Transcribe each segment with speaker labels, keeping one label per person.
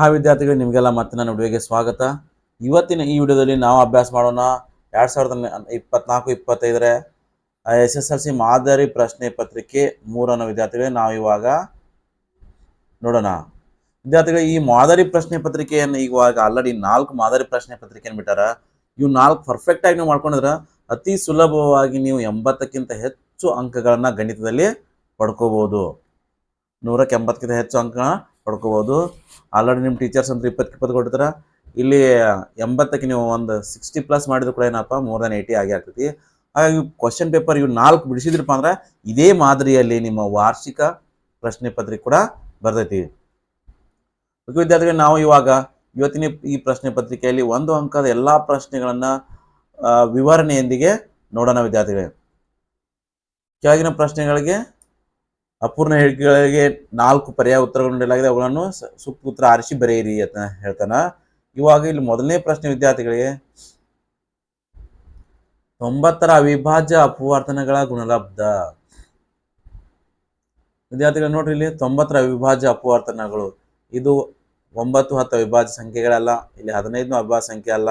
Speaker 1: Hi ವಿದ್ಯಾರ್ಥಿಗಳು, ನಿಮಗೆಲ್ಲ ಮತ್ತೆ ನನ್ನ ವಿಡಿಯೋಗೆ ಸ್ವಾಗತ. ಇವತ್ತಿನ ಈ ವಿಡಿಯೋದಲ್ಲಿ ನಾವು ಅಭ್ಯಾಸ ಮಾಡೋಣ. ಎರಡು ಸಾವಿರದ ಇಪ್ಪತ್ನಾಲ್ಕು, ಇಪ್ಪತ್ತೈದರ ಎಸ್ ಎಸ್ ಎಲ್ ಸಿ ಮಾದರಿ ಪ್ರಶ್ನೆ ಪತ್ರಿಕೆ ಮೂರನ್ನು ವಿದ್ಯಾರ್ಥಿಗಳೇ, ನಾವು ಇವಾಗ ನೋಡೋಣ. ವಿದ್ಯಾರ್ಥಿಗಳು, ಈ ಮಾದರಿ ಪ್ರಶ್ನೆ ಪತ್ರಿಕೆಯನ್ನು ಇವಾಗ ಆಲ್ರೆಡಿ ನಾಲ್ಕು ಮಾದರಿ ಪ್ರಶ್ನೆ ಪತ್ರಿಕೆಯನ್ನು ಬಿಟ್ಟಾರ. ಇವು ನಾಲ್ಕು ಪರ್ಫೆಕ್ಟ್ ಆಗಿ ನೀವು ಮಾಡ್ಕೊಂಡಿದ್ರೆ ಅತಿ ಸುಲಭವಾಗಿ ನೀವು ಎಂಬತ್ತಕ್ಕಿಂತ ಹೆಚ್ಚು ಅಂಕಗಳನ್ನು ಗಣಿತದಲ್ಲಿ ಪಡ್ಕೋಬೋದು. ನೂರಕ್ಕೆ ಎಂಬತ್ತಕ್ಕಿಂತ ಹೆಚ್ಚು ಅಂಕ ಪಡ್ಕೋಬಹುದು ಆಲ್ರೆಡಿ ನಿಮ್ಮ ಟೀಚರ್ಸ್ ಅಂತ ಇಪ್ಪತ್ತು ಇಪ್ಪತ್ತು ಕೊಡ್ತಾರೆ ಇಲ್ಲಿ ಎಂಬತ್ತಕ್ಕೆ ನೀವು ಒಂದು ಸಿಕ್ಸ್ಟಿ ಪ್ಲಸ್ ಮಾಡಿದ್ರು ಕೂಡ ಏನಪ್ಪ ಮೋರ್ ದನ್ ಏಯ್ಟಿ ಆಗಿ ಆಗ್ತೈತಿ. ಹಾಗಾಗಿ ಕ್ವಶನ್ ಪೇಪರ್ ಇವು ನಾಲ್ಕು ಬಿಡಿಸಿದ್ರಪ್ಪ ಅಂದ್ರೆ ಇದೇ ಮಾದರಿಯಲ್ಲಿ ನಿಮ್ಮ ವಾರ್ಷಿಕ ಪ್ರಶ್ನೆ ಪತ್ರಿಕೆ ಕೂಡ ಬರ್ತೈತಿ. ವಿದ್ಯಾರ್ಥಿಗಳು, ನಾವು ಇವಾಗ ಇವತ್ತಿನ ಈ ಪ್ರಶ್ನೆ ಪತ್ರಿಕೆಯಲ್ಲಿ ಒಂದು ಅಂಕದ ಎಲ್ಲ ಪ್ರಶ್ನೆಗಳನ್ನ ವಿವರಣೆಯೊಂದಿಗೆ ನೋಡೋಣ ವಿದ್ಯಾರ್ಥಿಗಳೇ. ಕೆಳಗಿನ ಪ್ರಶ್ನೆಗಳಿಗೆ ಅಪೂರ್ಣ ಹೇಳಿಕೆಗಳಿಗೆ ನಾಲ್ಕು ಪರ್ಯಾಯ ಉತ್ತರಗಳು ನೀಡಲಾಗಿದೆ. ಅವುಗಳನ್ನು ಸೂಕ್ತ ಉತ್ತರ ಆರಿಸಿ ಬರೆಯಿರಿ ಅಂತ ಹೇಳ್ತಾನ. ಇವಾಗ ಇಲ್ಲಿ ಮೊದಲನೇ ಪ್ರಶ್ನೆ ವಿದ್ಯಾರ್ಥಿಗಳಿಗೆ. ತೊಂಬತ್ತರ ಅವಿಭಾಜ್ಯ ಅಪವರ್ತನಗಳ ಗುಣಲಬ್ಧ. ವಿದ್ಯಾರ್ಥಿಗಳು ನೋಡ್ರಿ ಇಲ್ಲಿ ತೊಂಬತ್ತರ ಅವಿಭಾಜ್ಯ ಅಪವರ್ತನಗಳು ಇದು ಒಂಬತ್ತು, ಹತ್ತು ಅವಿಭಾಜ್ಯ ಸಂಖ್ಯೆಗಳಲ್ಲ, ಇಲ್ಲಿ ಹದಿನೈದು ಅವಿಭಾಜ್ಯ ಸಂಖ್ಯೆ ಅಲ್ಲ.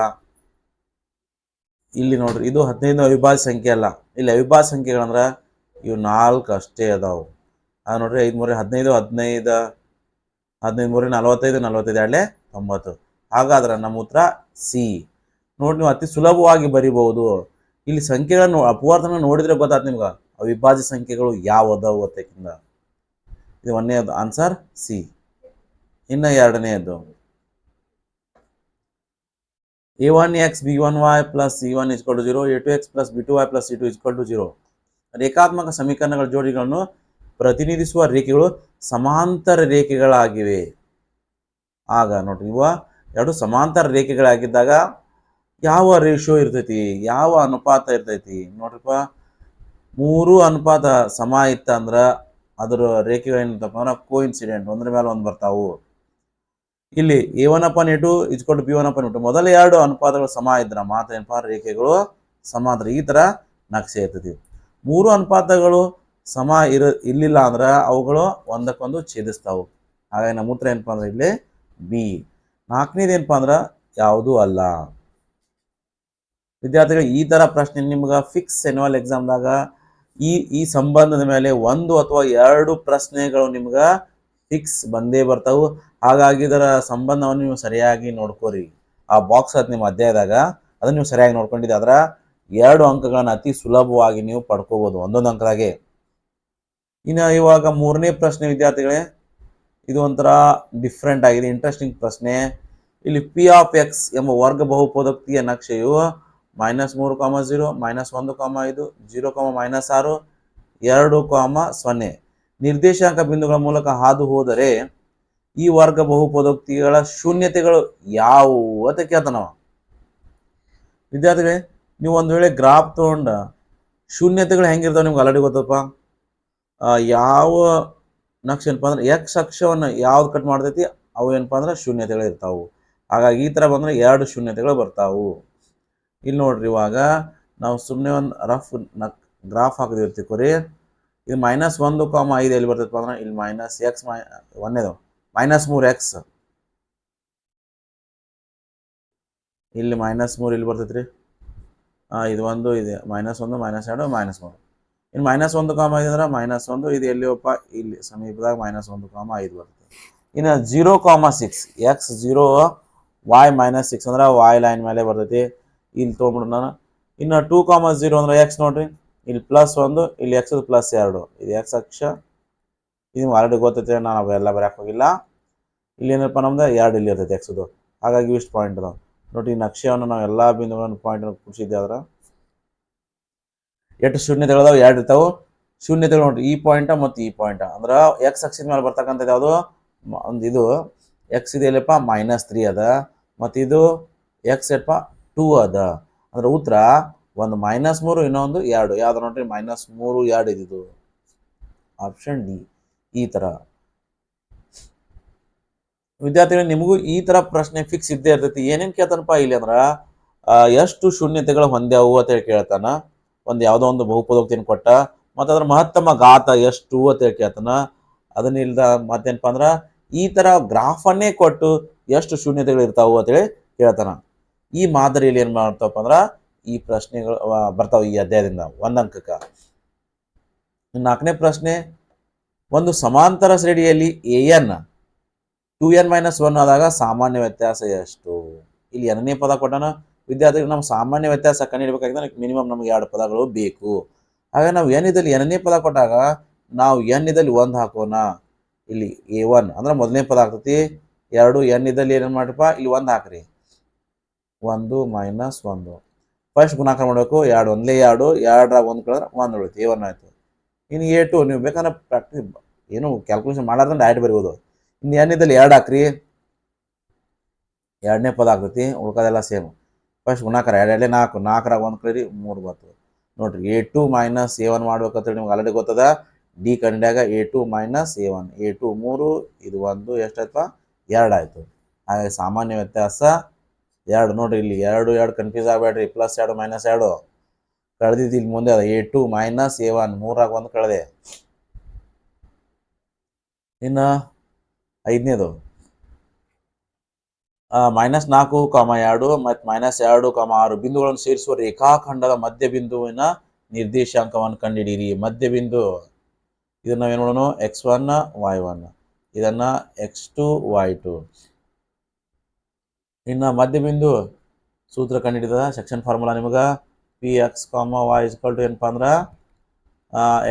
Speaker 1: ಇಲ್ಲಿ ನೋಡ್ರಿ, ಇದು ಹದಿನೈದು ಅವಿಭಾಜ್ಯ ಸಂಖ್ಯೆ ಅಲ್ಲ. ಇಲ್ಲಿ ಅವಿಭಾಜ್ಯ ಸಂಖ್ಯೆಗಳಂದ್ರ ಇವು ನಾಲ್ಕು ಅಷ್ಟೇ ಅದಾವು. ಆ ನೋಡ್ರಿ ಐದು ಮೂರು, ಹದಿನೈದು ಹದಿನೈದು ಹದಿನೈದು ಮೂರು, ನಲವತ್ತೈದು ನಲವತ್ತೈದು ಎರಡೇ ತೊಂಬತ್ತು. ಹಾಗಾದ್ರೆ ನಮ್ಮ ಉತ್ತರ ಸಿ. ನೋಡಿ ನೀವು ಅತಿ ಸುಲಭವಾಗಿ ಬರಿಬಹುದು. ಇಲ್ಲಿ ಸಂಖ್ಯೆಗಳನ್ನು ಅಪವರ್ತನ ನೋಡಿದ್ರೆ ಗೊತ್ತಾಯ್ತು ನಿಮ್ಗೆ. ಅವಿಭಾಜ್ಯ ಸಂಖ್ಯೆಗಳು ಯಾವ ಅದಾವು ಅದಕ್ಕಿಂತ ಇದು ಒಂದನೇದು ಆನ್ಸರ್ ಸಿ. ಇನ್ನು ಎರಡನೆಯದು a one x b one y plus c one is equal to zero a two x plus b two y plus c two is equal to zero ರೇಖಾತ್ಮಕ ಸಮೀಕರಣಗಳ ಜೋಡಿಗಳನ್ನು ಪ್ರತಿನಿಧಿಸುವ ರೇಖೆಗಳು ಸಮಾಂತರ ರೇಖೆಗಳಾಗಿವೆ. ಆಗ ನೋಡ್ರಿ, ಇವ ಎರಡು ಸಮಾಂತರ ರೇಖೆಗಳಾಗಿದ್ದಾಗ ಯಾವ ರೇಷಿಯೋ ಇರ್ತೈತಿ? ಯಾವ ಅನುಪಾತ ಇರ್ತೈತಿ? ನೋಡ್ರಿಪ್ಪ, ಮೂರು ಅನುಪಾತ ಸಮ ಇತ್ತ ಅಂದ್ರ ಅದರ ರೇಖೆಗಳೇನಿರ್ತಪ್ಪ ಅಂದ್ರೆ ಕೋ ಇನ್ಸಿಡೆಂಟ್ ಒಂದ್ರ ಮೇಲೆ ಒಂದು ಬರ್ತಾವು. ಇಲ್ಲಿ a one upon a two ಇಸ್ಕೊಂಡು b one upon a two ಮೊದಲ ಎರಡು ಅನುಪಾತಗಳು ಸಮ ಇದ್ರ ಮಾತ್ರ ಏನಪ್ಪ ರೇಖೆಗಳು ಸಮಾಂತರ. ಈ ತರ ನಕ್ಷೆ ಇರ್ತೈತಿ. ಮೂರು ಅನುಪಾತಗಳು ಸಮ ಇರ ಇಲ್ಲ ಅಂದ್ರೆ ಅವುಗಳು ಒಂದಕ್ಕೊಂದು ಛೇದಿಸ್ತಾವು. ಹಾಗಾಗಿ ನಮ್ಮ ಉತ್ತರ ಏನಪ್ಪ ಅಂದ್ರೆ ಇಲ್ಲಿ ಬಿ ನಾಲ್ಕನೇದು ಏನಪ್ಪ ಅಂದ್ರೆ ಯಾವುದೂ ಅಲ್ಲ. ವಿದ್ಯಾರ್ಥಿಗಳು, ಈ ತರ ಪ್ರಶ್ನೆ ನಿಮ್ಗೆ ಫಿಕ್ಸ್ ಎನ್ಯುವಲ್ ಎಕ್ಸಾಮ್ದಾಗ ಈ ಈ ಸಂಬಂಧದ ಮೇಲೆ ಒಂದು ಅಥವಾ ಎರಡು ಪ್ರಶ್ನೆಗಳು ನಿಮ್ಗೆ ಫಿಕ್ಸ್ ಬಂದೇ ಬರ್ತಾವು. ಹಾಗಾಗಿ ಇದರ ಸಂಬಂಧವನ್ನು ನೀವು ಸರಿಯಾಗಿ ನೋಡ್ಕೋರಿ. ಆ ಬಾಕ್ಸ್ ಅದು ನಿಮ್ಮ ಅಧ್ಯಾಯದಾಗ ಅದನ್ನ ನೀವು ಸರಿಯಾಗಿ ನೋಡ್ಕೊಂಡಿದ್ದೆ. ಅದರ ಎರಡು ಅಂಕಗಳನ್ನು ಅತಿ ಸುಲಭವಾಗಿ ನೀವು ಪಡ್ಕೋಬೋದು. ಒಂದೊಂದು ಅಂಕದಾಗೆ. ಇನ್ನು ಇವಾಗ ಮೂರನೇ ಪ್ರಶ್ನೆ, ವಿದ್ಯಾರ್ಥಿಗಳೇ, ಇದು ಒಂಥರ ಡಿಫ್ರೆಂಟ್ ಆಗಿದೆ ಇಂಟ್ರೆಸ್ಟಿಂಗ್ ಪ್ರಶ್ನೆ. ಇಲ್ಲಿ ಪಿ ಆಫ್ ಎಕ್ಸ್ ಎಂಬ ವರ್ಗ ಬಹುಪದೋಕ್ತಿಯ ನಕ್ಷೆಯು ಮೈನಸ್ ಮೂರು ಕಾಮ ಜೀರೋ ಮೈನಸ್ ಒಂದು ಕಾಮ ಐದು ಜೀರೋ ಕಾಮ ಮೈನಸ್ ಆರು, ಎರಡು ಕಾಮ ಸೊನ್ನೆ. ನಿರ್ದೇಶಾಂಕ ಬಿಂದುಗಳ ಮೂಲಕ ಹಾದು ಹೋದರೆ ಈ ವರ್ಗ ಬಹುಪದೋಕ್ತಿಗಳ ಶೂನ್ಯತೆಗಳು ಯಾವುವು ಅಂತ ಕೇಳ್ತಾನವ ವಿದ್ಯಾರ್ಥಿಗಳೇ, ನೀವು ಒಂದು ವೇಳೆ ಗ್ರಾಫ್ ತಗೊಂಡ ಶೂನ್ಯತೆಗಳು ಹೆಂಗಿರ್ತಾವೆ ನಿಮ್ಗೆ ಆಲ್ರೆಡಿ ಗೊತ್ತಪ್ಪ ಯಾವ ನಕ್ಷ ಏನಪ್ಪ ಅಂದ್ರೆ ಎಕ್ಸ್ ಅಕ್ಷವನ್ನು ಯಾವ್ದು ಕಟ್ ಮಾಡ್ತೈತಿ, ಅವು ಏನಪ್ಪ ಅಂದ್ರೆ ಶೂನ್ಯತೆಗಳು ಇರ್ತಾವು. ಹಾಗಾಗಿ ಈ ಥರ ಬಂದ್ರೆ ಎರಡು ಶೂನ್ಯತೆಗಳು ಬರ್ತಾವು. ಇಲ್ಲಿ ನೋಡ್ರಿ ಇವಾಗ ನಾವು ಸುಮ್ಮನೆ ಒಂದು ರಫ್ ನಕ್ ಗ್ರಾಫ್ ಹಾಕಿದಿರ್ತೀವಿ ಕೊರಿ. ಇದು ಮೈನಸ್ ಒಂದು ಕಾಮ ಐದು ಎಲ್ಲಿ ಬರ್ತೈತಪ್ಪ ಅಂದ್ರೆ ಇಲ್ಲಿ ಮೈನಸ್ ಎಕ್ಸ್ ಮೈ ಒಂದೇದು ಮೈನಸ್ ಮೂರು ಎಕ್ಸ್ ಇಲ್ಲಿ ಮೈನಸ್ ಮೂರು ಇಲ್ಲಿ ಬರ್ತೈತ್ರಿ? ಇದು ಒಂದು, ಇದೆ ಮೈನಸ್ ಒಂದು ಮೈನಸ್ ಎರಡು ಮೈನಸ್ ಮೂರು. ಇನ್ನು ಮೈನಸ್ ಒಂದು ಕಾಮ ಐದು ಅಂದ್ರೆ ಮೈನಸ್ ಒಂದು, ಇದು ಎಲ್ಲಿಯಪ್ಪ ಇಲ್ಲಿ, ಸಮೀಪದಾಗ ಮೈನಸ್ ಒಂದು ಕಾಮ ಐದು ಬರುತ್ತೆ. ಇನ್ನು zero comma six x zero y minus six ಅಂದ್ರೆ ವಾಯ್ ಲೈನ್ ಮೇಲೆ ಬರ್ತೈತಿ. ಇಲ್ಲಿ ತೊಗೊಂಡ್ಬಿಡು ನಾನು. ಇನ್ನು ಟೂ ಕಾಮ ಜೀರೋ ಅಂದ್ರೆ ಎಕ್ಸ್ ನೋಡ್ರಿ. ಇಲ್ಲಿ ಪ್ಲಸ್ ಒಂದು, ಇಲ್ಲಿ ಎಕ್ಸ್ ಪ್ಲಸ್ ಎರಡು. ಇದು ಎಕ್ಸ್ ಅಕ್ಷ. ಇದು ಆಲ್ರೆಡಿ ಗೊತ್ತೈತೆ, ನಾನು ಅವೆಲ್ಲ ಬರಕ್ಕೆ ಹೋಗಿಲ್ಲ. ಇಲ್ಲಿ ಏನಪ್ಪ ನಮ್ದು? ಎರಡು ಇಲ್ಲಿ ಇರ್ತೈತೆ ಎಕ್ಸ್ದು ಹಾಗಾಗಿ ಇಷ್ಟು ಪಾಯಿಂಟ್ ಅದಾವ ನೋಡಿ ಈ ನಕ್ಷೆಯನ್ನು ನಾವು ಎಲ್ಲ ಬಿಂದುಗಳನ್ನು ಪಾಯಿಂಟನ್ನು ಕುಡಿಸಿದ್ದೆ ಆದ್ರೆ ಎಷ್ಟು ಶೂನ್ಯತೆಗಳು ಎರಡು ಇರ್ತಾವೆ. ಶೂನ್ಯತೆಗಳು ನೋಡ್ರಿ, ಈ ಪಾಯಿಂಟ ಮತ್ತು ಈ ಪಾಯಿಂಟ ಅಂದ್ರೆ ಎಕ್ಸ್ ಅಕ್ಷದ ಮೇಲೆ ಬರ್ತಕ್ಕಂಥದ್ದು ಯಾವುದು? ಒಂದು ಇದು ಎಕ್ಸ್ ಇದೆ ಇಲ್ಲಪ್ಪ ಮೈನಸ್ ತ್ರೀ ಅದ. ಮತ್ತು ಇದು ಎಕ್ಸ್ ಎಪ್ಪ ಟೂ ಅದ. ಅಂದ್ರೆ ಉತ್ತರ, ಒಂದು ಮೈನಸ್ ಮೂರು, ಇನ್ನೊಂದು ಎರಡು. ಯಾವ್ದು ನೋಡ್ರಿ? ಮೈನಸ್ ಮೂರು, ಎರಡು ಇದ್ದಿದ್ದು ಆಪ್ಷನ್ ಡಿ ಈ ಥರ ವಿದ್ಯಾರ್ಥಿಗಳು, ನಿಮಗೂ ಈ ಥರ ಪ್ರಶ್ನೆ ಫಿಕ್ಸ್ ಇದ್ದೇ ಇರ್ತೈತಿ. ಏನೇನು ಕೇಳ್ತಾನಪ್ಪ ಇಲ್ಲಿ ಅಂದ್ರೆ ಎಷ್ಟು ಶೂನ್ಯತೆಗಳು ಹೊಂದ್ಯಾವು ಅಂತ ಹೇಳಿ ಕೇಳ್ತಾನ. ಒಂದು ಯಾವುದೋ ಒಂದು ಬಹುಪದೋಕ್ತಿಯನ್ನು ಕೊಟ್ಟ, ಮತ್ತು ಅದರ ಮಹತ್ತಮ ಗಾತ ಎಷ್ಟು ಅಂತ ಹೇಳಿ ಕೇಳ್ತಾನ ಅದನ್ನಿಲ್ದ ಮತ್ತೇನಪ್ಪ ಅಂದ್ರೆ, ಈ ಥರ ಗ್ರಾಫನ್ನೇ ಕೊಟ್ಟು ಎಷ್ಟು ಶೂನ್ಯತೆಗಳು ಇರ್ತಾವು ಅಂತೇಳಿ ಕೇಳ್ತಾನ. ಈ ಮಾದರಿಯಲ್ಲಿ ಏನು ಮಾಡ್ತಾವಪ್ಪ ಅಂದ್ರೆ, ಈ ಪ್ರಶ್ನೆಗಳು ಬರ್ತಾವೆ ಈ ಅಧ್ಯಾಯದಿಂದ ಒಂದು ಅಂಕಕ್ಕೆ. ನಾಲ್ಕನೇ ಪ್ರಶ್ನೆ, ಒಂದು ಸಮಾಂತರ ಶ್ರೇಣಿಯಲ್ಲಿ a n two n minus one ಆದಾಗ ಸಾಮಾನ್ಯ ವ್ಯತ್ಯಾಸ ಎಷ್ಟು? ಇಲ್ಲಿ ಎರಡನೇ ಪದ ಕೊಟ್ಟಾನ. ವಿದ್ಯಾರ್ಥಿಗಳು ನಮ್ಮ ಸಾಮಾನ್ಯ ವ್ಯತ್ಯಾಸ ಕಂಡುಹಿಡಬೇಕಾಗಿದ್ರೆ ಮಿನಿಮಮ್ ನಮಗೆ ಎರಡು ಪದಗಳು ಬೇಕು. ಆಗ ನಾವು ಎನ್ ಇದ್ದಲ್ಲಿ ಎರಡನೇ ಪದ ಕೊಟ್ಟಾಗ ನಾವು ಎನ್ ಇದ್ದಲ್ಲಿ ಒಂದು ಹಾಕೋಣ. ಇಲ್ಲಿ ಎ ಒನ್ ಅಂದ್ರೆ ಮೊದಲನೇ ಪದ ಆಗ್ತೈತಿ. ಎರಡು ಎನ್ ಇದ್ದಲ್ಲಿ ಏನೇನು ಮಾಡ್ರಪ್ಪ? ಇಲ್ಲಿ ಒಂದು ಹಾಕ್ರಿ. ಒಂದು ಮೈನಸ್ ಒಂದು. ಫಸ್ಟ್ ಗುಣಾಕಾರ ಮಾಡಬೇಕು. ಎರಡು ಒಂದಲೇ ಎರಡು. ಎರಡರಾಗ ಒಂದು ಕಳೆದ್ರೆ ಒಂದು ಉಳಿತು ಎ ಒನ್ ಆಯಿತು. ಇನ್ನು ಎ ಟು ನೀವು ಬೇಕಂದ್ರೆ ಪ್ರಾಕ್ಟೀಸ್ ಏನು ಕ್ಯಾಲ್ಕುಲೇಷನ್ ಮಾಡಾರ್ದಂಗೆ ಡೈರೆಕ್ಟ್ ಬರಿಬೋದು. ಇನ್ನು ಎನ್ ಇದ್ದಲ್ಲಿ ಎರಡು ಹಾಕ್ರಿ. ಎರಡನೇ ಪದ ಆಗ್ತೈತಿ. ಉಳ್ಕೋದೆಲ್ಲ ಸೇಮ್ ಫಸ್ಟ್ ಗುಣಾಕಾರ ಎರಡು ಎರಡೇ ನಾಲ್ಕು ನಾಲ್ಕರಾಗ ಒಂದು ಕಳೀರಿ ಮೂರು ಬರ್ತದೆ. ನೋಡ್ರಿ a two minus a one ಮಾಡ್ಬೇಕಂತೇಳಿ ನಿಮ್ಗೆ ಆಲ್ರೆಡಿ ಗೊತ್ತದ? D ಕಂಡ್ಯಾಗ a two minus a one a two ಮೂರು, ಇದು ಒಂದು ಎಷ್ಟಾಯ್ತಪ್ಪ ಎರಡು ಆಯಿತು. ಹಾಗೆ ಸಾಮಾನ್ಯ ವ್ಯತ್ಯಾಸ ಎರಡು. ನೋಡ್ರಿ, ಇಲ್ಲಿ ಎರಡು ಎರಡು ಕನ್ಫ್ಯೂಸ್ ಆಗಬೇಡ್ರಿ ಪ್ಲಸ್ ಎರಡು ಮೈನಸ್ ಎರಡು. ಕಳೆದಿದ್ದು ಇಲ್ಲಿ ಮುಂದೆ ಅದ. A two minus a one ಮೂರಾಗ ಒಂದು ಕಳೆದೆ. ಇನ್ನು ಐದನೇದು. ಮೈನಸ್ ನಾಲ್ಕು ಕಾಮ ಎರಡು ಮತ್ತು ಮೈನಸ್ ಎರಡು ಕಾಮ ಆರು ಬಿಂದುಗಳನ್ನು ಸೇರಿಸುವ ರೇಖಾಖಂಡದ ಮಧ್ಯ ಬಿಂದುವಿನ ನಿರ್ದೇಶಾಂಕವನ್ನು ಕಂಡುಹಿಡಿಯಿರಿ ಮಧ್ಯ ಬಿಂದು. ಇದನ್ನ ನಾವು ಮಾಡೋಣ? ಎಕ್ಸ್ ಒನ್ ವೈ ಒನ್ ಇದನ್ನು ಎಕ್ಸ್ ಟು ವೈ ಟು ಇನ್ನು ಮಧ್ಯ ಬಿಂದು ಸೂತ್ರ ಕಂಡುಹಿಡಿದ ಸೆಕ್ಷನ್ ಫಾರ್ಮುಲಾ ನಿಮಗೆ. P x comma y is equal to ಏನಪ್ಪ ಅಂದ್ರೆ?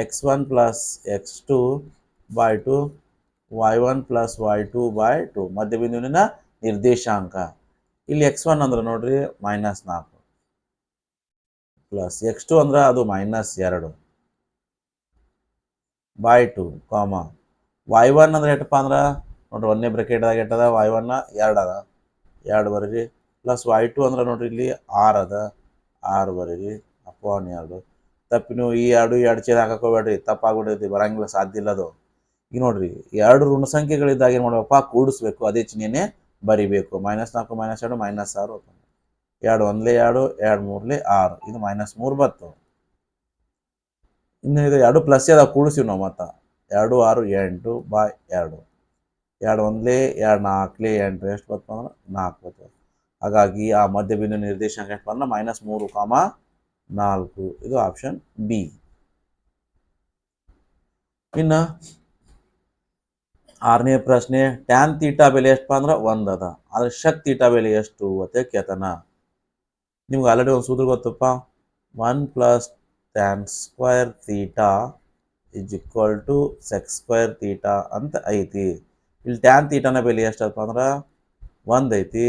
Speaker 1: X one plus x two by two y one plus y two by two ಮಧ್ಯ ಬಿಂದುವಿನ ನಿರ್ದೇಶಾಂಕ. ಇಲ್ಲಿ ಎಕ್ಸ್ ಒನ್ ಅಂದ್ರೆ ನೋಡ್ರಿ ಮೈನಸ್ ನಾಲ್ಕು. ಪ್ಲಸ್ ಎಕ್ಸ್ ಟು ಅಂದ್ರೆ ಅದು ಮೈನಸ್ ಎರಡು. By two comma y one ಅಂದ್ರೆ ಎಷ್ಟಪ್ಪ ಅಂದ್ರೆ? ನೋಡ್ರಿ ಒಂದನೇ ಬ್ರೆಕೆಟ್ದಾಗ ಎಟ್ಟದ ವೈ ಒನ್ನ ಎರಡು ಅದ. ಎರಡು ಬರೀರಿ. ಪ್ಲಸ್ ವೈ ಟು ಅಂದ್ರೆ ನೋಡ್ರಿ ಇಲ್ಲಿ ಆರು ಅದ. ಆರು ಬರೀರಿ. ಅಪಾನ್ ಎರಡು. ತಪ್ಪಿ ನೀವು ಈ ಎರಡು ಎರಡು ಚೇದ ಹಾಕೋಬೇಡ್ರಿ ಹೋಗ್ಬೇಡ್ರಿ ಬರಂಗಿಲ್ಲ, ಸಾಧ್ಯ ಇಲ್ಲ ಅದು. ಈಗ ನೋಡ್ರಿ, ಎರಡು ಋಣ ಸಂಖ್ಯೆಗಳಿದ್ದಾಗ ಏನು ಮಾಡ್ಬೇಕಪ್ಪ? ಕೂಡಿಸ್ಬೇಕು. ಅದೇ ಚಿಹ್ನೆನೇ ಬರಿಬೇಕು. ಮೈನಸ್ ನಾಲ್ಕು, ಮೈನಸ್ ಎರಡು, ಮೈನಸ್ ಆರು ಎರಡು ಒಂದ್ಲೇ ಎರಡು ಎರಡು ಮೂರ್ಲೆ ಆರು. ಇದು ಮೈನಸ್ ಮೂರು ಬತ್ತು ಇನ್ನು ಇದು ಎರಡು ಪ್ಲಸ್ ಅದ ಕೂಡಿಸಿವಿ ನಾವು ಮತ್ತೆ. ಎರಡು ಆರು ಎಂಟು ಬಾಯ್ ಎರಡು. ಎರಡು ಒಂದ್ಲೆ, ಎರಡು ನಾಲ್ಕಲೇ ಎಂಟು. ಎಷ್ಟು ಬತ್ತು ಅಂದ್ರೆ ನಾಲ್ಕು ಬತ್ತು ಹಾಗಾಗಿ ಆ ಮಧ್ಯ ಬಿಂದು ನಿರ್ದೇಶಾಂಕ ಎಷ್ಟು ಬಂದ್ರೆ ಮೈನಸ್ ಮೂರು ಕಾಮ ನಾಲ್ಕು. ಇದು ಆಪ್ಷನ್ ಬಿ ಇನ್ನು ಆರನೇ ಪ್ರಶ್ನೆ ಟ್ಯಾನ್ ತೀಟಾ ಬೆಲೆ ಎಷ್ಟಪ್ಪ ಅಂದ್ರೆ ಒಂದು ಅದ. ಆದ್ರೆ ಶಕ್ ತೀಟಾ ಬೆಲೆ ಎಷ್ಟು ಅಂತ ಕೇಳ್ತಾನ. ನಿಮ್ಗೆ ಆಲ್ರೆಡಿ ಒಂದು ಸೂತ್ರ ಗೊತ್ತಪ್ಪ. One plus tan square theta is equal to sec square theta ಅಂತ ಐತಿ. ಇಲ್ಲಿ ಟ್ಯಾನ್ ತೀಟಾನ ಬೆಲೆ ಎಷ್ಟಪ್ಪ ಅಂದ್ರೆ ಒಂದು ಐತಿ.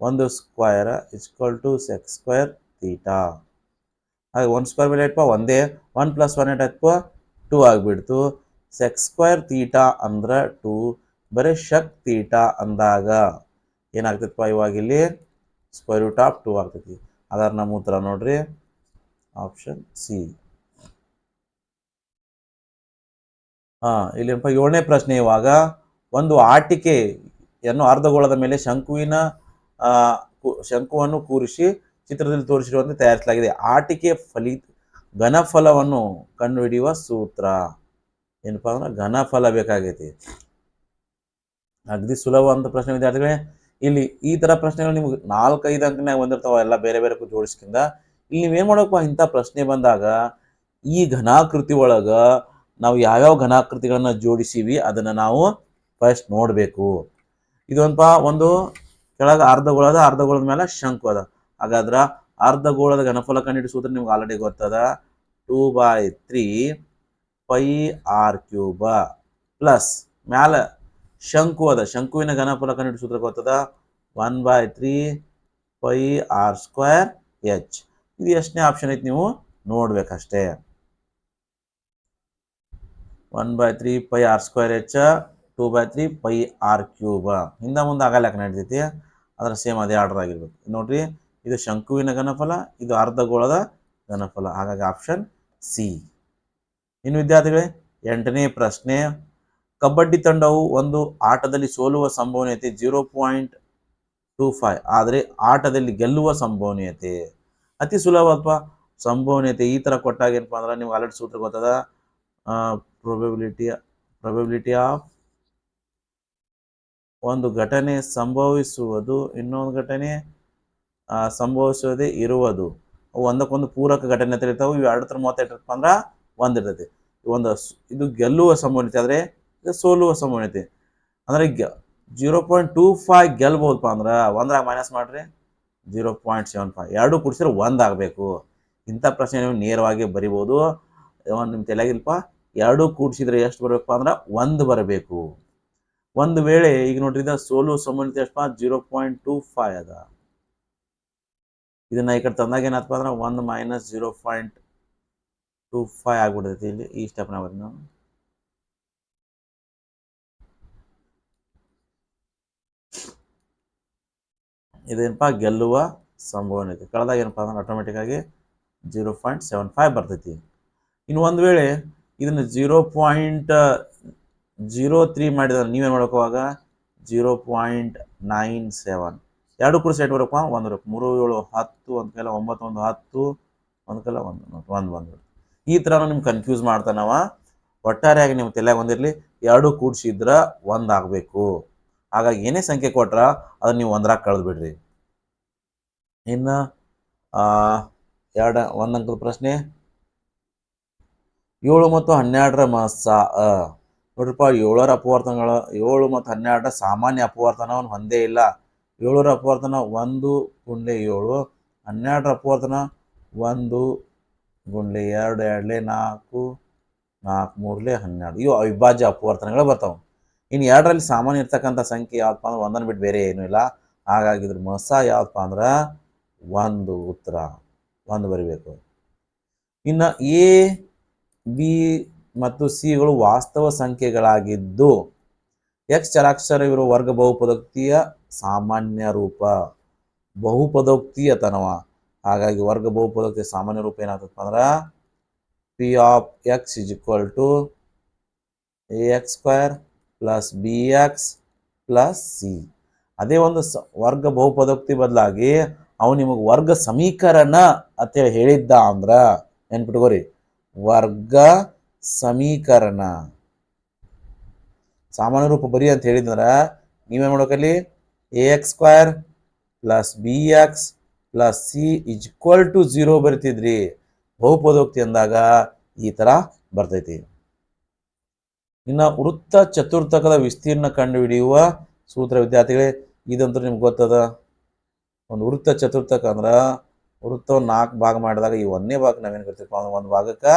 Speaker 1: ಒಂದು square is equal to sec square theta ಹಾಗೆ ಒಂದು ಸ್ಕ್ವೇರ್ ಬೆಲೆ ಇಟ್ಪ ಒಂದೇ. ಒನ್ ಪ್ಲಸ್ ಒನ್ ಏಟಾಯ್ತಪ್ಪ ಟೂ ಆಗಿಬಿಡ್ತು. ಸೆಕ್ಸ್ ಸ್ಕ್ವೇರ್ ತೀಟಾ ಅಂದ್ರೆ ಟೂ ಬರೀ ಶಕ್ ತೀಟಾ ಅಂದಾಗ ಏನಾಗ್ತೈತಪ್ಪ ಇವಾಗ ಇಲ್ಲಿ? ಸ್ಕ್ವೇರ್ ರೂಟ್ ಆಫ್ ಟು ಆಗ್ತೈತಿ. ಅದರ ನಮ್ಮ ಉತ್ತರ ನೋಡ್ರಿ. ಆಪ್ಷನ್ ಸಿ ಹಾ ಇಲ್ಲಿಪ್ಪ ಏಳನೇ ಪ್ರಶ್ನೆ ಇವಾಗ. ಒಂದು ಆಟಿಕೆಯನ್ನು ಅರ್ಧಗೋಳದ ಮೇಲೆ ಶಂಕುವಿನ ಶಂಕುವನ್ನು ಕೂರಿಸಿ ಚಿತ್ರದಲ್ಲಿ ತೋರಿಸಿರುವಂತೆ ತಯಾರಿಸಲಾಗಿದೆ. ಆಟಿಕೆ ಫಲಿ, ಘನಫಲವನ್ನು ಕಂಡುಹಿಡಿಯುವ ಸೂತ್ರ. ಏನಪ್ಪಾ ಅಂದ್ರೆ ಘನಫಲ ಬೇಕಾಗೈತಿ. ಅಗದಿ ಸುಲಭ ಅಂತ ಪ್ರಶ್ನೆ ವಿದ್ಯಾರ್ಥಿಗಳೇ ಇಲ್ಲಿ ಈ ತರ ಪ್ರಶ್ನೆಗಳು ನಿಮ್ಗೆ ನಾಲ್ಕೈದು ಅಂಕನ್ಯಾಗ ಬಂದಿರ್ತಾವ, ಎಲ್ಲ ಬೇರೆ ಬೇರೆ ಜೋಡಿಸ್ಕಿಂದ. ಇಲ್ಲಿ ನೀವೇನ್ ಮಾಡಬೇಕು ಇಂಥ ಪ್ರಶ್ನೆ ಬಂದಾಗ ಈ ಘನಾಕೃತಿ ಒಳಗ ನಾವು ಯಾವ್ಯಾವ ಘನಾಕೃತಿಗಳನ್ನ ಜೋಡಿಸಿವಿ, ಅದನ್ನ ನಾವು ಫಸ್ಟ್ ನೋಡಬೇಕು. ಇದೊಂದಪ್ಪ ಒಂದು ಕೆಳಗೆ ಅರ್ಧಗೋಳದ ಅರ್ಧಗೋಳದ ಮೇಲೆ ಶಂಕು ಅದ. ಹಾಗಾದ್ರ ಅರ್ಧಗೋಳದ ಘನಫಲ ಕಂಡು ನಿಮ್ಗೆ ಆಲ್ರೆಡಿ ಗೊತ್ತದ. Two by three pi r cube plus ಮ್ಯಾಲ ಶಂಕು ಅದ. ಶಂಕುವಿನ ಘನಫಲ ಕಂಡು ಸೂತ್ರ ಗೊತ್ತದ one by three pi r square h ಇದು ಎಷ್ಟನೇ ಆಪ್ಷನ್ ಐತಿ ನೀವು ನೋಡ್ಬೇಕಷ್ಟೇ. One by three pi r square h two by three pi r cube ಹಿಂದ ಮುಂದೆ ಆಗಲ್ಲ ಯಾಕೆ ಅದರ ಅದ್ರ ಸೇಮ್ ಅದೇ ಆರ್ಡರ್ ಆಗಿರ್ಬೇಕು. ನೋಡ್ರಿ, ಇದು ಶಂಕುವಿನ ಘನಫಲ, ಇದು ಅರ್ಧಗೋಳದ ಘನಫಲ. ಹಾಗಾಗಿ ಆಪ್ಷನ್ ಸಿ ಇನ್ನು ವಿದ್ಯಾರ್ಥಿಗಳೇ, ಎಂಟನೇ ಪ್ರಶ್ನೆ. ಕಬಡ್ಡಿ ತಂಡವು ಒಂದು ಆಟದಲ್ಲಿ ಸೋಲುವ ಸಂಭವನೀಯತೆ ಜೀರೋ ಪಾಯಿಂಟ್ ಟೂ ಫೈವ್, ಆದರೆ ಆಟದಲ್ಲಿ ಗೆಲ್ಲುವ ಸಂಭವನೀಯತೆ ಅತಿ ಸುಲಭಪ್ಪ. ಸಂಭವನೀಯತೆ ಈ ಥರ ಕೊಟ್ಟಾಗ ಏನಪ್ಪ ಅಂದ್ರೆ ನೀವು ಆಲ್ರೆಡಿ ಸೂತ್ರ ಗೊತ್ತದ? ಪ್ರೊಬೆಬಿಲಿಟಿ ಪ್ರೊಬೆಬಿಲಿಟಿ ಆಫ್ ಒಂದು ಘಟನೆ ಸಂಭವಿಸುವುದು, ಇನ್ನೊಂದು ಘಟನೆ ಸಂಭವಿಸುವುದೇ ಇರುವುದು. ಒಂದಕ್ಕೊಂದು ಪೂರಕ ಘಟನೆ ಅಂತ ಇರ್ತಾವೆ ಇವು ಎರಡು ಥರ ಮೂವತ್ತೆಂಟರಪ್ಪ ಅಂದ್ರೆ ಒಂದು ಇರ್ತೈತಿ ಒಂದು ಇದು ಗೆಲ್ಲುವ ಸಂಭವನೀಯತೆ ಆದರೆ ಇದು ಸೋಲುವ ಸಂಭವನೀಯತೆ ಅಂದರೆ ಜೀರೋ ಪಾಯಿಂಟ್ ಟೂ ಫೈವ್ ಗೆಲ್ಬೋದಪ್ಪ ಅಂದ್ರೆ ಒಂದ್ರಾಗ ಮೈನಸ್ ಮಾಡಿರಿ ಜೀರೋ ಪಾಯಿಂಟ್ ಸೆವೆನ್ ಫೈವ್ ಎರಡು ಕೂಡಿಸಿದ್ರೆ ಒಂದಾಗಬೇಕು ಇಂಥ ಪ್ರಶ್ನೆ ನೀವು ನೇರವಾಗಿ ಬರಿಬೋದು. ಒಂದು ನಿಮ್ಮ ತಲೆಯಾಗಿಲ್ಪ ಎರಡು ಕೂಡಿಸಿದ್ರೆ ಎಷ್ಟು ಬರಬೇಕಪ್ಪ ಅಂದ್ರೆ ಒಂದು ಬರಬೇಕು. ಒಂದು ವೇಳೆ ಈಗ ನೋಡ್ರಿ, ಇದು ಸೋಲು ಸಂಬಂಧಿತ ಎಷ್ಟು ಜೀರೋ ಪಾಯಿಂಟ್ ಟೂ ಫೈವ್ ಅದ. ಇದನ್ನ ಈ ಕಡೆ ತಂದಾಗ ಏನಪ್ಪ ಅಂದ್ರೆ ಒಂದು minus zero point two five ಆಗ್ಬಿಡ್ತೈತಿ ಇಲ್ಲಿ ಈ ಸ್ಟೆಪ್ನ ಬರೀ ನಾವು ಇದೇನಪ್ಪ? ಗೆಲ್ಲುವ ಸಂಭವನೀಯತೆ. ಕಳೆದಾಗ ಏನಪ್ಪ ಅಂದ್ರೆ ಆಟೋಮೆಟಿಕ್ ಆಗಿ ಜೀರೋ ಪಾಯಿಂಟ್ ಸೆವೆನ್ ಫೈವ್ ಬರ್ತೈತಿ. ಇನ್ನು ಒಂದು ವೇಳೆ ಇದನ್ನು ಜೀರೋ ಪಾಯಿಂಟ್ ಜೀರೋ ತ್ರೀ ಮಾಡಿದ್ರೆ ನೀವೇನು ಮಾಡ್ಕೋವಾಗ ಜೀರೋ ಪಾಯಿಂಟ್ ನೈನ್ ಸೆವೆನ್ ಎರಡು ಕೂಡ ಸೆಟ್ ಬರಪ್ಪ ಒಂದು ರೂಪಾಯಿ ಮೂರು, ಏಳು, ಹತ್ತು, ಒಂದು ಕೈಲ ಒಂಬತ್ತು ಒಂದು ಹತ್ತು, ಒಂದು ಕೈಲ ಒಂದು ಒಂದು ಒಂದು. ಈ ಥರ ನಿಮ್ಗೆ ಕನ್ಫ್ಯೂಸ್ ಮಾಡ್ತಾನವ ಒಟ್ಟಾರೆಯಾಗಿ ನಿಮ್ಮ ತಲೆಯಾಗ ಒಂದಿರಲಿ, ಎರಡು ಕೂಡಿಸಿದ್ರೆ ಒಂದು ಆಗಬೇಕು. ಹಾಗಾಗಿ ಏನೇ ಸಂಖ್ಯೆ ಕೊಟ್ರ ಅದನ್ನ ನೀವು ಒಂದರಾಗ ಕಳೆದು ಬಿಡ್ರಿ ಇನ್ನು ಎರಡು, ಒಂದು ಪ್ರಶ್ನೆ. ಏಳು ಮತ್ತು ಹನ್ನೆರಡರ ಮಸ ಅ. ನೋಡ್ರಿಪ್ಪ, ಏಳರ ಅಪವರ್ತನಗಳು, ಏಳು ಮತ್ತು ಹನ್ನೆರಡರ ಸಾಮಾನ್ಯ ಅಪವರ್ತನವನ್ನು ಹೊಂದೇ ಇಲ್ಲ. ಏಳರ ಅಪವರ್ತನ ಒಂದು ಗುಂಡ್ಲೆ ಏಳು, ಹನ್ನೆರಡರ ಅಪವರ್ತನ ಒಂದು ಗುಂಡ್ಲೆ ಎರಡು, ಎರಡ್ಲೆ ನಾಲ್ಕು ನಾಲ್ಕು, ಮೂರ್ಲೆ ಹನ್ನೆರಡು. ಇವು ಅವಿಭಾಜ್ಯ ಅಪವರ್ತನೆಗಳು ಬರ್ತಾವೆ. ಇನ್ನು ಎರಡರಲ್ಲಿ ಸಾಮಾನ್ಯ ಇರ್ತಕ್ಕಂಥ ಸಂಖ್ಯೆ ಯಾವ್ದಪ್ಪ ಅಂದ್ರೆ ಒಂದನ್ನು ಬಿಟ್ಟು ಬೇರೆ ಏನೂ ಇಲ್ಲ. ಹಾಗಾಗಿ ಇದ್ರ ಮಸ ಯಾವ್ದಪ್ಪ ಅಂದ್ರೆ ಒಂದು ಉತ್ತರ. ಒಂದು ಬರಿಬೇಕು. ಇನ್ನು ಎ, ಬಿ ಮತ್ತು ಸಿಗಳು ವಾಸ್ತವ ಸಂಖ್ಯೆಗಳಾಗಿದ್ದು ಎಕ್ಸ್ ಚರಾಕ್ಷರವಿರುವ ವರ್ಗ ಬಹುಪದೋಕ್ತಿಯ ಸಾಮಾನ್ಯ ರೂಪ. ಬಹುಪದೋಕ್ತಿಯ ತನವ ಹಾಗಾಗಿ ವರ್ಗ ಬಹುಪದಕ್ಕೆ ಸಾಮಾನ್ಯ ರೂಪ ಏನಾಗ್ತದಪ್ಪ ಅಂದ್ರೆ p of x is equal to a x square plus b x plus c ಅದೇ ಒಂದು ಸ, ವರ್ಗ ಬಹುಪದೋಕ್ತಿ ಬದಲಾಗಿ ಅವು ನಿಮಗೆ ವರ್ಗ ಸಮೀಕರಣ ಅಂತೇಳಿ ಹೇಳಿದ್ದ ಅಂದ್ರೆ ನೆನ್ಪಿಟ್ಕೋರಿ. ವರ್ಗ ಸಮೀಕರಣ. ಸಾಮಾನ್ಯ ರೂಪ ಬರಿ ಅಂತ ಹೇಳಿದ್ರೆ ನೀವೇನು ಮಾಡ್ಬೇಕಲ್ಲಿ? A x square plus b x plus c is equal to zero ಬರಿತಿದ್ರಿ. ಬಹುಪದೋಕ್ತಿ ಅಂದಾಗ ಈ ಥರ ಬರ್ತೈತಿ. ಇನ್ನು ವೃತ್ತ ಚತುರ್ಥಕದ ವಿಸ್ತೀರ್ಣ ಕಂಡುಹಿಡಿಯುವ ಸೂತ್ರ ವಿದ್ಯಾರ್ಥಿಗಳೇ, ಇದಂತೂ ನಿಮ್ಗೆ ಗೊತ್ತದ? ಒಂದು ವೃತ್ತ ಚತುರ್ಥಕ ಅಂದ್ರೆ ವೃತ್ತವನ್ನು ನಾಲ್ಕು ಭಾಗ ಮಾಡಿದಾಗ ಈ ಒಂದನೇ ಭಾಗ ನಾವೇನು ಕರಿತೀವಿ? ಅಂದ್ರೆ ಒಂದು ಭಾಗಕ್ಕೆ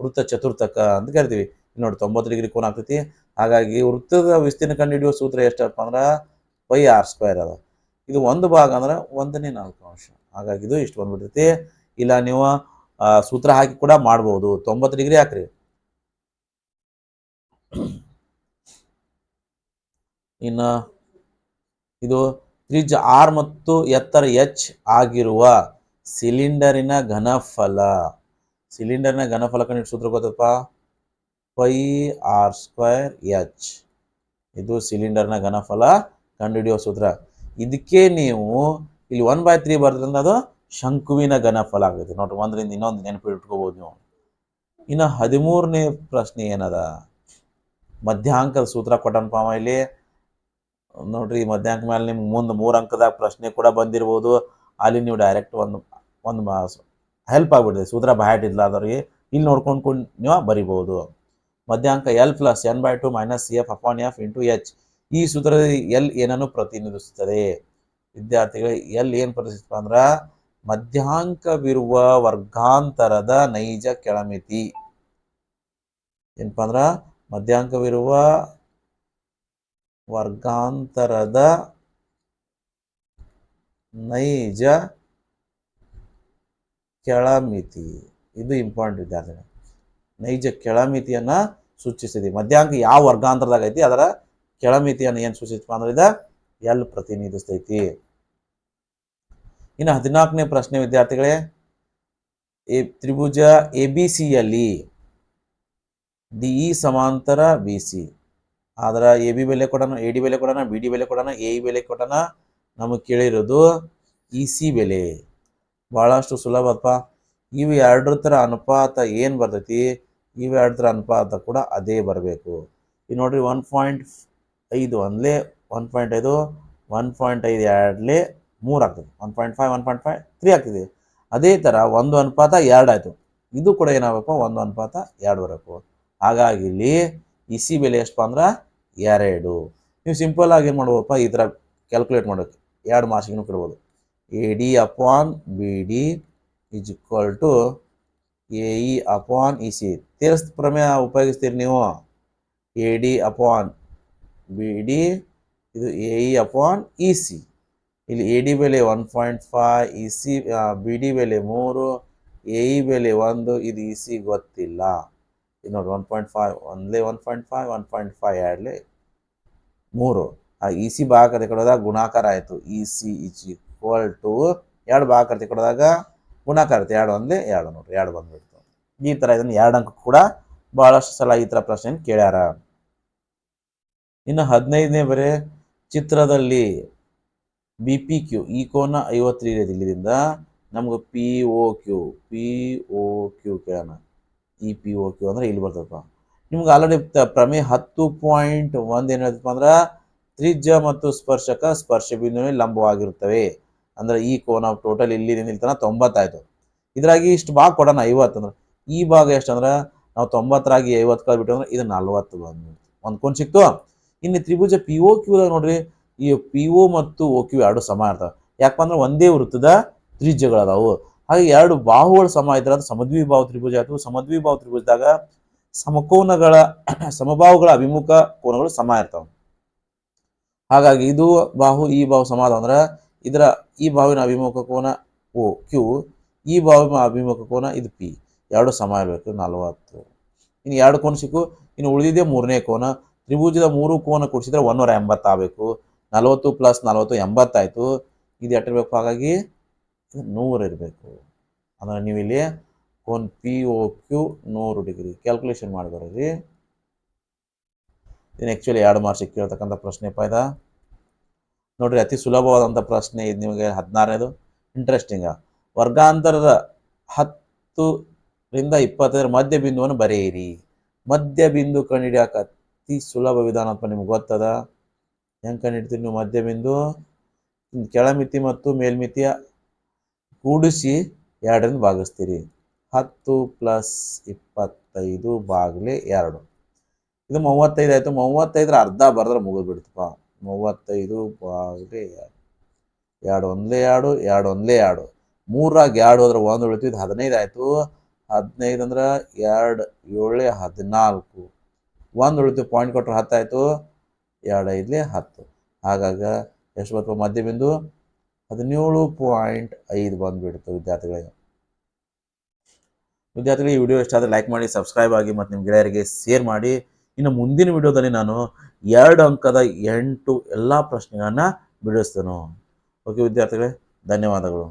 Speaker 1: ವೃತ್ತ ಚತುರ್ಥಕ ಅಂತ ಕರಿತೀವಿ. ನೋಡಿ ತೊಂಬತ್ತು ಡಿಗ್ರಿ ಕೋನ ಆಗ್ತೈತಿ. ಹಾಗಾಗಿ ವೃತ್ತದ ವಿಸ್ತೀರ್ಣ ಕಂಡುಹಿಡಿಯುವ ಸೂತ್ರ ಎಷ್ಟಪ್ಪ ಅಂದ್ರೆ ಪೈ ಆರ್ ಸ್ಕ್ವೇರ್ ಅದ. ಇದು ಒಂದು ಭಾಗ ಅಂದ್ರೆ ಒಂದನೇ ನಾಲ್ಕು ಅಂಶ. ಹಾಗಾಗಿ ಇದು ಇಷ್ಟು ಬಂದ್ಬಿಟ್ಟಿರ್ತಿ ಇಲ್ಲ, ನೀವು ಸೂತ್ರ ಹಾಕಿ ಕೂಡ ಮಾಡ್ಬೋದು. ತೊಂಬತ್ತು ಡಿಗ್ರಿ ಹಾಕ್ರಿ. ಇನ್ನು ಇದು ತ್ರಿಜ್ ಆರ್ ಮತ್ತು ಎತ್ತರ ಎಚ್ ಆಗಿರುವ ಸಿಲಿಂಡರಿನ ಘನಫಲ. ಸಿಲಿಂಡರ್ನ ಘನಫಲ ಕಂಡು ಸೂತ್ರ ಗೊತ್ತಪ್ಪ? Pi r square h. ಇದು ಸಿಲಿಂಡರ್ನ ಘನಫಲ ಕಂಡುಹಿಡಿಯುವ ಸೂತ್ರ. ಇದಕ್ಕೆ ನೀವು ಇಲ್ಲಿ ಒನ್ ಬೈ ತ್ರೀ ಬರ್ತದಂದ್ರೆ ಅದು ಶಂಕುವಿನ ಘನಫಲ ಆಗುತ್ತೆ. ನೋಡ್ರಿ, ಒಂದರಿಂದ ಇನ್ನೊಂದು ನೆನಪು ಇಟ್ಕೋಬೋದು ನೀವು. ಇನ್ನು ಹದಿಮೂರನೇ ಪ್ರಶ್ನೆ ಏನದ? ಮಧ್ಯಾಂಕದ ಸೂತ್ರ ಕೊಟ್ಟನಪ್ಪ ಇಲ್ಲಿ. ನೋಡ್ರಿ ಮಧ್ಯಾಂಕ ಮೇಲೆ ನಿಮ್ಗೆ ಮುಂದೆ ಮೂರು ಅಂಕದಾಗ ಪ್ರಶ್ನೆ ಕೂಡ ಬಂದಿರ್ಬೋದು. ಅಲ್ಲಿ ನೀವು ಡೈರೆಕ್ಟ್ ಒಂದು ಒಂದು ಹೆಲ್ಪ್ ಆಗ್ಬಿಡ್ತದೆ. ಸೂತ್ರ ಬ್ಯಾಟ್ ಅದ್ರಿಗೆ ಇಲ್ಲಿ ನೋಡ್ಕೊಂಡು ನೀವು ಬರಿಬೋದು. ಮಧ್ಯಾಂಕ l plus n by two minus c f upon f into h ಈ ಸೂತ್ರದಲ್ಲಿ ಎಲ್ ಏನನ್ನು ಪ್ರತಿನಿಧಿಸುತ್ತದೆ? ವಿದ್ಯಾರ್ಥಿಗಳು, ಎಲ್ ಏನು ಪ್ರತಿನಿಧಿಸುತ್ತ ಅಂದ್ರೆ ಮಧ್ಯಾಂಕವಿರುವ ವರ್ಗಾಂತರದ ನೈಜ ಕೆಳಮಿತಿ. ಏನಪ್ಪ ಅಂದ್ರ ಮಧ್ಯಾಂಕವಿರುವ ವರ್ಗಾಂತರದ ನೈಜ ಕೆಳಮಿತಿ. ಇದು ಇಂಪಾರ್ಟೆಂಟ್ ವಿದ್ಯಾರ್ಥಿಗಳು. ನೈಜ ಕೆಳಮಿತಿಯನ್ನ ಸೂಚಿಸಿದೆ ಮಧ್ಯಾಂಕ ಯಾವ ವರ್ಗಾಂತರದಾಗ ಐತಿ? ಅದರ ಕೆಳಮಿತಿಯನ್ನು ಏನು ಸೂಚಿಸ್ತಪ್ಪ ಅಂದ್ರೆ ಇದ ಎಲ್ ಪ್ರತಿನಿಧಿಸ್ತೈತಿ. ಇನ್ನು ಹದಿನಾಲ್ಕನೇ ಪ್ರಶ್ನೆ ವಿದ್ಯಾರ್ಥಿಗಳೇ, ಎ ತ್ರಿಭುಜ ಎ ಬಿ ಸಿಯಲ್ಲಿ ಡಿ ಇ ಸಮಾಂತರ ಬಿ ಸಿ. ಆದ್ರೆ ಎ ಬಿ ಬೆಲೆ ಕೊಡೋಣ ಎ ಡಿ ಬೆಲೆ ಕೊಡೋಣ ಬಿ ಡಿ ಬೆಲೆ ಕೊಡೋಣ ಎ ಇ ಬೆಲೆ ಕೊಡೋಣ ನಮಗೆ ಕೇಳಿರೋದು ಇ ಸಿ ಬೆಲೆ. ಭಾಳಷ್ಟು ಸುಲಭಪ್ಪ ಇವು ಎರಡರ ಥರ ಅನುಪಾತ ಏನು ಬರ್ತೈತಿ, ಇವು ಎರಡರ ಅನುಪಾತ ಕೂಡ ಅದೇ ಬರಬೇಕು. ಈಗ ನೋಡಿರಿ ಒನ್ ಪಾಯಿಂಟ್ ಐದು ಒಂದಲೇ ಒನ್ ಪಾಯಿಂಟ್ ಐದು ಒನ್ ಪಾಯಿಂಟ್ ಐದು ಎರಡಲಿ ಮೂರು ಆಗ್ತದೆ. One point five one point five three ಆಗ್ತಿದೆ. ಅದೇ ಥರ ಒಂದು ಅನುಪಾತ ಎರಡು ಆಯಿತು. ಇದು ಕೂಡ ಏನಾಗಬೇಕು? ಒಂದು ಅನುಪಾತ ಎರಡು ಬರಬೇಕು. ಹಾಗಾಗಿ ಇಲ್ಲಿ ಇಸಿ ಬೆಲೆ ಎಷ್ಟಪ್ಪ ಅಂದ್ರೆ ಎರಡು. ನೀವು ಸಿಂಪಲ್ ಆಗಿ ಏನು ಮಾಡ್ಬೋದಪ್ಪ? ಈ ಥರ ಕ್ಯಾಲ್ಕುಲೇಟ್ ಮಾಡೋಕ್ಕೆ ಎರಡು ಮಾರ್ಕ್ಸಿಗೂ ಕೊಡ್ಬೋದು. A D upon B D is equal to A E upon E C Thales ಪ್ರಮೇಯ ಉಪಯೋಗಿಸ್ತೀರಿ ನೀವು? A D upon B D ಇದು A E upon E C ಇಲ್ಲಿ ಎ ಡಿ ಬೆಲೆ one point five E C B D ಬೆಲೆ ಮೂರು A E ಬೆಲೆ ಒಂದು, ಇದು ಇ ಸಿ ಗೊತ್ತಿಲ್ಲ. ಇದು ನೋಡಿ ಒನ್ ಪಾಯಿಂಟ್ ಫೈವ್ ಒಂದೇ one point five one point five ಎರಡಲೇ ಮೂರು. ಆ ಇ ಸಿ ಭಾಗ ಕೊಡೋದಾಗ ಗುಣಾಕಾರ ಆಯಿತು. E C is equal to ಎರಡು ಭಾಗ ಕೊಡೋದಾಗ ಗುಣಾಕಾರ ಆಯ್ತು. ಎರಡು ಒಂದೇ ಎರಡು ನೋಡ್ರಿ, ಎರಡು ಬಂದ್ಬಿಡ್ತು. ಈ ಥರ ಇದನ್ನು ಎರಡು ಅಂಕ ಕೂಡ ಭಾಳಷ್ಟು ಸಲ ಈ ಥರ ಪ್ರಶ್ನೆ ಕೇಳ್ಯಾರ. ಇನ್ನು ಹದಿನೈದನೇ ಬರೆ ಚಿತ್ರದಲ್ಲಿ ಬಿ ಪಿ ಕ್ಯೂ ಈ ಕೋನ ಐವತ್ತು ಇಲ್ಲಿಂದ. ನಮ್ಗೆ P O Q P O Q ಕೇಳೋಣ. ಈ ಪಿ ಒ ಕ್ಯೂ ಅಂದರೆ ಇಲ್ಲಿ ಬರ್ತದಪ್ಪ. ನಿಮ್ಗೆ ಆಲ್ರೆಡಿ ಪ್ರಮೇಯ ಹತ್ತು ಪಾಯಿಂಟ್ ಒಂದು ಏನು ಹೇಳ್ತಪ್ಪ ಅಂದ್ರೆ ತ್ರಿಜ್ಯ ಮತ್ತು ಸ್ಪರ್ಶಕ ಸ್ಪರ್ಶ ಬಿಂದುವಿನ ಲಂಬವಾಗಿರುತ್ತವೆ. ಅಂದ್ರೆ ಈ ಕೋನ ಟೋಟಲ್ ಇಲ್ಲಿ ನಿಲ್ತಾನ ತೊಂಬತ್ತಾಯ್ತು. ಇದ್ರಾಗಿ ಇಷ್ಟು ಭಾಗ ಕೊಡೋಣ, ಐವತ್ತು ಅಂದ್ರೆ. ಈ ಭಾಗ ಎಷ್ಟು ಅಂದ್ರೆ, ನಾವು ತೊಂಬತ್ತರಾಗಿ ಐವತ್ತು ಕಳ್ಬಿಟ್ಟು ಅಂದ್ರೆ ಇದು ನಲ್ವತ್ತು ಬಂದು ಒಂದು ಕೋನ್ ಸಿಕ್ತು. ಇನ್ನು ತ್ರಿಭುಜ ಪಿ ಒ ಕ್ಯೂದಾಗ ನೋಡ್ರಿ, ಈ ಪಿ ಒ ಮತ್ತು ಒ ಕ್ಯೂ ಎರಡು ಸಮ ಇರ್ತಾವ. ಯಾಕಪ್ಪ ಅಂದ್ರೆ ಒಂದೇ ವೃತ್ತದ ತ್ರಿಜ್ಯಗಳದಾವು. ಹಾಗೆ ಎರಡು ಬಾಹುಗಳು ಸಮ ಇದ್ರೆ ಅದು ಸಮದ್ವಿಭಾವ ತ್ರಿಭುಜ ಆಯ್ತು. ಸಮದ್ವಿಭಾವ ತ್ರಿಭುಜದಾಗ ಸಮಕೋನಗಳ ಸಮಬಾಹುಗಳ ಅಭಿಮುಖ ಕೋನಗಳು ಸಮ ಇರ್ತಾವ. ಹಾಗಾಗಿ ಇದು ಬಾಹು, ಈ ಬಾಹು ಸಮ ಅಂದ್ರೆ ಇದರ ಈ ಬಾಹುವಿನ ಅಭಿಮುಖ ಕೋನ ಓ ಕ್ಯೂ ಈ ಬಾಹುವಿನ ಅಭಿಮುಖ ಕೋನ ಇದು ಪಿ ಎರಡು ಸಮ ಇರಬೇಕು, ನಲವತ್ತು. ಇನ್ನು ಎರಡು ಕೋನ ಸಿಕ್ಕು, ಇನ್ನು ಉಳಿದಿದೆ ಮೂರನೇ ಕೋನ. ತ್ರಿಭುಜದ ಮೂರು ಕೋನ ಕೂಡಿಸಿದ್ರೆ ಒಂದೂರ ಎಂಬತ್ತು ಆಗಬೇಕು. ನಲವತ್ತು ಪ್ಲಸ್ ನಲವತ್ತು ಎಂಬತ್ತಾಯಿತು ಇದು ಎಟ್ಟಿರಬೇಕು ಹಾಗಾಗಿ ನೂರು ಇರಬೇಕು. ಅಂದ್ರೆ ನೀವು ಇಲ್ಲಿ ಕೋನ್ ಪಿ ಒ ಕ್ಯೂ ನೂರು ಡಿಗ್ರಿ ಕ್ಯಾಲ್ಕುಲೇಷನ್ ಮಾಡಿ ಇದನ್ನು ಆ್ಯಕ್ಚುಲಿ ಎರಡು ಮಾರ್ಕ್ಸಿಗೆ ಕೇಳ್ತಕ್ಕಂಥ ಪ್ರಶ್ನೆ ಪಾಯ್ದ ನೋಡಿರಿ, ಅತಿ ಸುಲಭವಾದಂಥ ಪ್ರಶ್ನೆ ಇದು ನಿಮಗೆ ಹದಿನಾರನೇದು. ಇಂಟ್ರೆಸ್ಟಿಂಗ ವರ್ಗಾಂತರದ ಹತ್ತರಿಂದ ಇಪ್ಪತ್ತೈದರ ಮಧ್ಯ ಬಿಂದುವನ್ನು ಬರೆಯಿರಿ. ಮಧ್ಯ ಬಿಂದು ಕಂಡುಹಿಡಿಯಾಕ ಅತಿ ಸುಲಭ ವಿಧಾನಪ್ಪ ನಿಮ್ಗೆ ಗೊತ್ತದ? ಹೆಂಗೆ ಕಂಡಿಡ್ತೀನಿ ನೀವು ಮಧ್ಯ ಬಿಂದು? ಕೆಳಮಿತಿ ಮತ್ತು ಮೇಲ್ಮಿತಿಯ ಕೂಡಿಸಿ ಎರಡರಿಂದ ಭಾಗಿಸ್ತೀರಿ. ಹತ್ತು ಪ್ಲಸ್ ಇಪ್ಪತ್ತೈದು ಬಾಗಿಲೆ ಎರಡು. ಇದು ಮೂವತ್ತೈದು ಆಯಿತು. ಮೂವತ್ತೈದರ ಅರ್ಧ ಬರೆದ್ರೆ ಮುಗಿದ್ಬಿಡ್ತಪ್ಪ ಮೂವತ್ತೈದು ಬಾಗಿಲೆ ಎರಡು. ಎರಡು ಒಂದಲೇ ಎರಡು ಎರಡು ಒಂದಲೇ ಎರಡು. ಮೂರಾಗ ಎರಡು ಹೋದ್ರೆ ಒಂದು ಉಳಿತು ಇದು ಹದಿನೈದು ಆಯಿತು. ಹದಿನೈದು ಅಂದ್ರೆ ಎರಡು ಏಳು ಹದಿನಾಲ್ಕು. ಒಂದು ಉಳಿತು ಪಾಯಿಂಟ್ ಕೊಟ್ಟರೆ ಹತ್ತಾಯಿತು ಎರಡು ಐದಲೇ ಹತ್ತು. ಹಾಗಾಗ ಎಷ್ಟು ಬರ್ತವೆ ಮಧ್ಯ ಬಿಂದು ಹದಿನೇಳು ಪಾಯಿಂಟ್ ಐದು ಬಂದುಬಿಡ್ತು ವಿದ್ಯಾರ್ಥಿಗಳಿಗೆ ವಿದ್ಯಾರ್ಥಿಗಳಿಗೆ ಈ ವಿಡಿಯೋ ಇಷ್ಟ ಆದರೆ ಲೈಕ್ ಮಾಡಿ ಸಬ್ಸ್ಕ್ರೈಬ್ ಆಗಿ ಮತ್ತು ನಿಮ್ಮ ಗೆಳೆಯರಿಗೆ ಶೇರ್ ಮಾಡಿ. ಇನ್ನು ಮುಂದಿನ ವಿಡಿಯೋದಲ್ಲಿ ನಾನು ಎರಡು ಅಂಕದ ಎಂಟು ಎಲ್ಲ ಪ್ರಶ್ನೆಗಳನ್ನು ಬಿಡಿಸ್ತೇನೆ. ಓಕೆ ವಿದ್ಯಾರ್ಥಿಗಳೇ, ಧನ್ಯವಾದಗಳು.